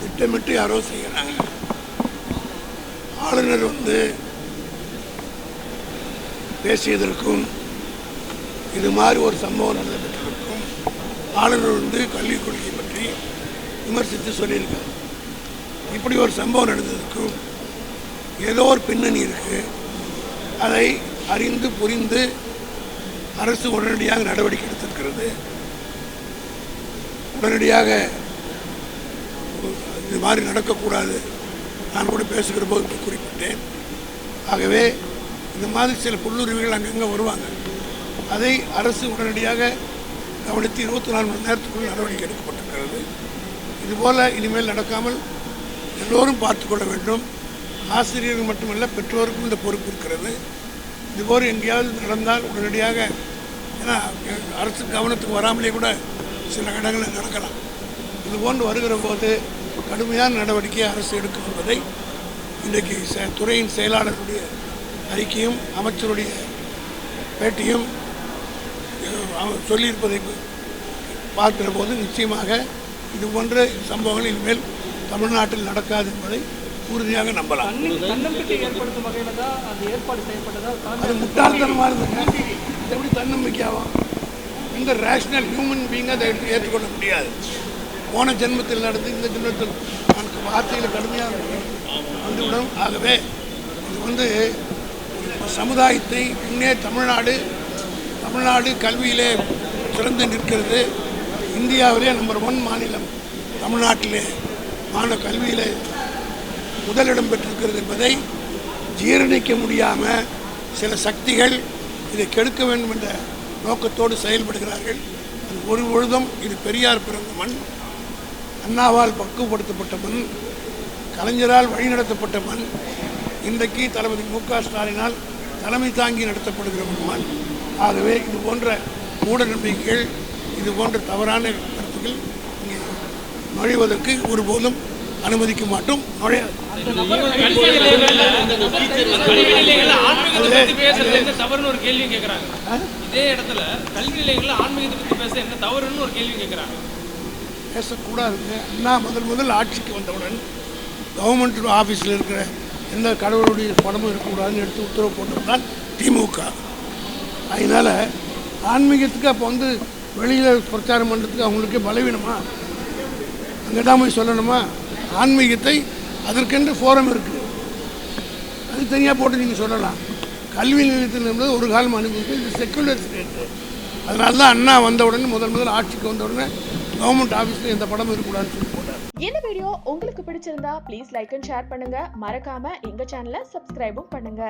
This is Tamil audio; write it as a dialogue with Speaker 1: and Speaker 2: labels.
Speaker 1: திட்டமிட்டு யாரோ செய்கிறாங்க ஆளுநர் வந்து பேசியதற்கும் இது மாதிரி ஒரு சம்பவம் நடந்துகிட்டிருக்கும். ஆளுநர் வந்து கல்விக் கொள்கை பற்றி விமர்சித்து சொல்லியிருக்கார். இப்படி ஒரு சம்பவம் நடந்ததற்கும் ஏதோ ஒரு பின்னணி இருக்கு. அதை அறிந்து புரிந்து அரசு உடனடியாக நடவடிக்கை எடுத்திருக்கிறது. உடனடியாக இது மாதிரி நடக்கக்கூடாது. நான் கூட பேசுகிற போது குறிப்பிட்டேன். ஆகவே இந்த மாதிரி சில புல்லுரிமைகள் அங்கங்கே வருவாங்க. அதை அரசு உடனடியாக கவனித்து இருபத்தி நாலு மணி நேரத்துக்குள் நடவடிக்கை எடுக்கப்பட்டிருக்கிறது. இதுபோல் இனிமேல் நடக்காமல் எல்லோரும் பார்த்துக்கொள்ள வேண்டும். ஆசிரியர்கள் மட்டுமல்ல பெற்றோருக்கும் இந்த பொறுப்பு இருக்கிறது. இதுபோல் எங்கேயாவது நடந்தால் உடனடியாக ஏன்னா அரசு கவனத்துக்கு வராமலே கூட சில இடங்களில் நடக்கலாம். இதுபோன்று வருகிற போது கடுமையான நடவடிக்கை அரசு எடுக்கும் என்பதை இன்றைக்கு துறையின் செயலாளருடைய அறிக்கையும் அமைச்சருடைய பேட்டியும் சொல்லியிருப்பதை பார்க்கிற போது நிச்சயமாக இது போன்ற சம்பவங்கள் இனிமேல் தமிழ்நாட்டில் நடக்காது என்பதை உறுதியாக நம்பலாம். அது முட்டாள்தனமாக இருந்துங்க இது எப்படி தன்னம்பிக்கையாகும் இந்த ரேஷனல் ஹியூமன் பீங் அதை ஏற்றுக்கொள்ள முடியாது. போன ஜென்மத்தில் நடந்து இந்த ஜென்மத்தில் எனக்கு வார்த்தையில் கடுமையாக வந்துவிடும். ஆகவே இது வந்து சமுதாயத்தை முன்னே தமிழ்நாடு தமிழ்நாடு கல்வியிலே சிறந்து நிற்கிறது. இந்தியாவிலே நம்பர் ஒன் மாநிலம் தமிழ்நாட்டிலே மாநில கல்வியிலே முதலிடம் பெற்றிருக்கிறது என்பதை ஜீரணிக்க முடியாமல் சில சக்திகள் இதை கெடுக்க வேண்டும் என்ற நோக்கத்தோடு செயல்படுகிறார்கள். அது ஒரு பொழுதும் இது பெரியார் பிறந்த மண். அண்ணாவால் பக்குவப்படுத்தப்பட்ட மண் கலைஞரால் வழிநடத்தப்பட்ட மண் இன்றைக்கு தளபதி மு க ஸ்டாலினால் தலைமை தாங்கி நடத்தப்படுகிற மண் ஆகவே இது போன்ற மூட நம்பிக்கைகள் இது போன்ற தவறான கருத்துக்கள் இங்கே நுழைவதற்கு ஒருபோதும் அனுமதிக்க மாட்டோம். நுழையாது
Speaker 2: இதே இடத்துல கல்வி நிலையங்கள்ல ஆன்மீகத்தை பத்தி பேச என்ன தவறுன்னு ஒரு கேள்வி கேட்கறாங்க
Speaker 1: பேசக்கூடாதுங்க அண்ணா முதல் முதல் ஆட்சிக்கு வந்தவுடன் கவர்மெண்ட் ஆஃபீஸில் இருக்கிற எந்த கடவுளுடைய படமும் இருக்கக்கூடாதுன்னு எடுத்து உத்தரவு போட்டது தான் திமுக. அதனால் ஆன்மீகத்துக்கு அப்போ வந்து வெளியில் பிரச்சாரம் பண்ணுறதுக்கு அவங்களுக்கே பலவீனமா? அங்கே தான் போய் சொல்லணுமா? ஆன்மீகத்தை அதற்கென்று ஃபோரம் இருக்குது அது தனியாக போட்டு நீங்கள் சொல்லலாம். கல்வி நிலையத்தில் என்பது ஒரு காலம் அனுபவித்து இது செக்குலர் ஸ்டேட்டு அதனால தான் அண்ணா வந்தவுடனே முதல் முதல் ஆட்சிக்கு வந்தவுடனே கவர்மெண்ட் ஆஃபீஸில் எந்த படமும் இருக்கக்கூடாதுன்னு சொல்லி போட்டார்.
Speaker 3: இந்த வீடியோ உங்களுக்கு பிடிச்சிருந்தா ப்ளீஸ் லைக் அண்ட் ஷேர் பண்ணுங்க. மறக்காம எங்க சேனலை சப்ஸ்கிரைபும் பண்ணுங்க.